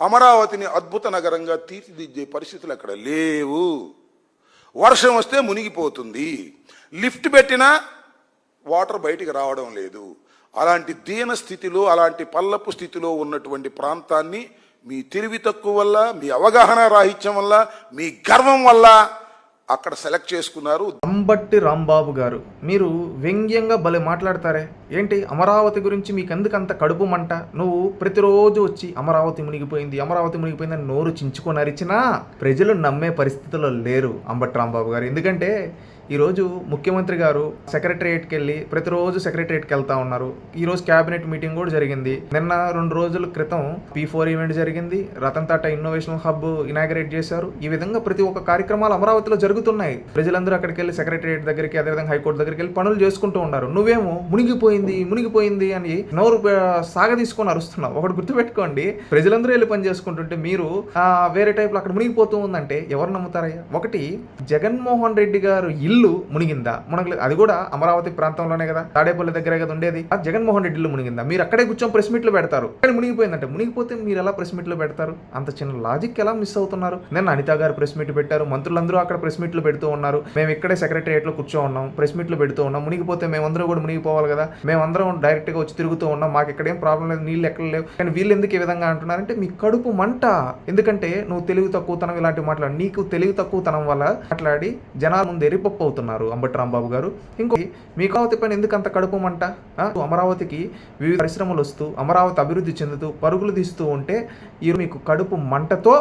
అమరావతిని అద్భుత నగరంగా తీర్చిదిద్దే పరిస్థితులు అక్కడ లేవు. వర్షం వస్తే మునిగిపోతుంది. లిఫ్ట్ పెట్టినా వాటర్ బయటికి రావడం లేదు. అలాంటి దీన స్థితిలో అలాంటి పల్లపు స్థితిలో ఉన్నటువంటి ప్రాంతాన్ని మీ తెలివి తక్కువ వల్ల మీ అవగాహన రాహిత్యం వల్ల మీ గర్వం వల్ల అక్కడ సెలెక్ట్ చేసుకున్నారు. అంబట్టి రాంబాబు గారు మీరు వ్యంగ్యంగా భలే మాట్లాడతారే? ఏంటి? అమరావతి గురించి మీకు ఎందుకు అంత కడుపు మంట? నువ్వు ప్రతిరోజు వచ్చి అమరావతి మునిగిపోయింది అమరావతి మునిగిపోయింది అని నోరు చించుకొని అరిచినా ప్రజలు నమ్మే పరిస్థితిలో లేరు అంబట్ రాంబాబు గారు. ఎందుకంటే ఈరోజు ముఖ్యమంత్రి గారు సెక్రటరియేట్కి వెళ్ళి ప్రతిరోజు సెక్రటరియేట్కి వెళ్తా ఉన్నారు. ఈరోజు క్యాబినెట్ మీటింగ్ కూడా జరిగింది. నిన్న రెండు రోజుల క్రితం పీ ఫోర్ ఈవెంట్ జరిగింది. Ratan Tata innovation hub inaugurate చేశారు. ఈ విధంగా ప్రతి ఒక్క కార్యక్రమాలు అమరావతిలో జరుగుతున్నాయి. ప్రజలందరూ అక్కడికి వెళ్ళి సెక్రటరియేట్ దగ్గరికి అదేవిధంగా హైకోర్టు దగ్గరికి వెళ్ళి పనులు చేసుకుంటూ ఉన్నారు. నువ్వేమో మునిగిపోయింది మునిగిపోయింది అని నోరు సాగ సాగదీసుకొని అరుస్తున్నావు ఒకటి గుర్తుపెట్టుకోండి ప్రజలందరూ వెళ్ళి పని చేసుకుంటుంటే మీరు వేరే టైప్లో అక్కడ మునిగిపోతూ ఉందంటే ఎవరు నమ్ముతారయ్యా? ఒకటి జగన్మోహన్ రెడ్డి గారు ఇల్లు మునిగిందా? మునగలేదు అది కూడా అమరావతి ప్రాంతంలోనే కదా తాడేపల్లి దగ్గరే కదా ఉండేది. ఆ జగన్మోహన్ రెడ్డి ఇల్లు మునిగిందా? మీరు అక్కడే కూర్చొని ప్రెస్ మీట్లు పెడతారు. కానీ మునిగిపోయిందంటే మునిగిపోతే మీరు ఎలా ప్రెస్ మీట్లు పెడతారు? అంత చిన్న లాజిక్ ఎలా మిస్ అవుతున్నారు? నిన్న అనిత గారు ప్రెస్ మీట్ పెట్టారు మంత్రులందరూ అక్కడ ప్రెస్ మీట్లు పెడుతూ ఉన్నారు. మేము ఇక్కడే సెక్రటరియట్లో కూర్చో ఉన్నాం ప్రెస్ మీట్లు పెడుతూ ఉన్నాం మునిగిపోతే మేమందరూ కూడా మునిగిపోవాలి కదా. మేమందరం డైరెక్ట్గా వచ్చి తిరుగుతూ ఉన్నాం. మాకు ఎక్కడేం ప్రాబ్లం లేదు నీళ్ళు ఎక్కడ లేవు. కానీ వీళ్ళు ఎందుకు ఈ విధంగా అంటున్నారంటే మీ కడుపు మంట. ఎందుకంటే నువ్వు తెలివి తక్కువతనం ఇలాంటివి మాట్లాడు నీకు తెలివి తక్కువతనం వల్ల మాట్లాడి జనాల ముందు ఎరిపప్పు అవుతున్నారు అంబటి రాంబాబు గారు. ఇంకో మీకు కావతి పైన ఎందుకు అంత కడుపు మంట? అమరావతికి వివిధ పరిశ్రమలు వస్తూ అమరావతి అభివృద్ధి చెందుతూ పరుగులు తీస్తూ ఉంటే ఈ మీకు కడుపు మంటతో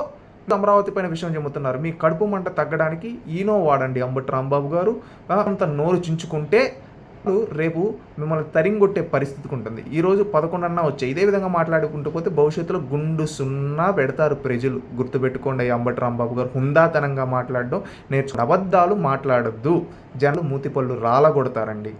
అమరావతి పైన విషయం చెబుతున్నారు. మీ కడుపు మంట తగ్గడానికి ఈనో వాడండి అంబటి రాంబాబు గారు అంత నోరు చించుకుంటే రేపు మిమ్మల్ని తరింగొట్టే పరిస్థితికి ఉంటుంది. ఈరోజు పదకొండన్నా వచ్చాయి. ఇదే విధంగా మాట్లాడుకుంటూ పోతే భవిష్యత్తులో గుండు సున్నా పెడతారు ప్రజలు. గుర్తుపెట్టుకోండి ఈ అంబటి రాంబాబు గారు హుందాతనంగా మాట్లాడడం నేర్చు అబద్ధాలు మాట్లాడద్దు. జనాలు మూతిపళ్ళు రాలగొడతారండి.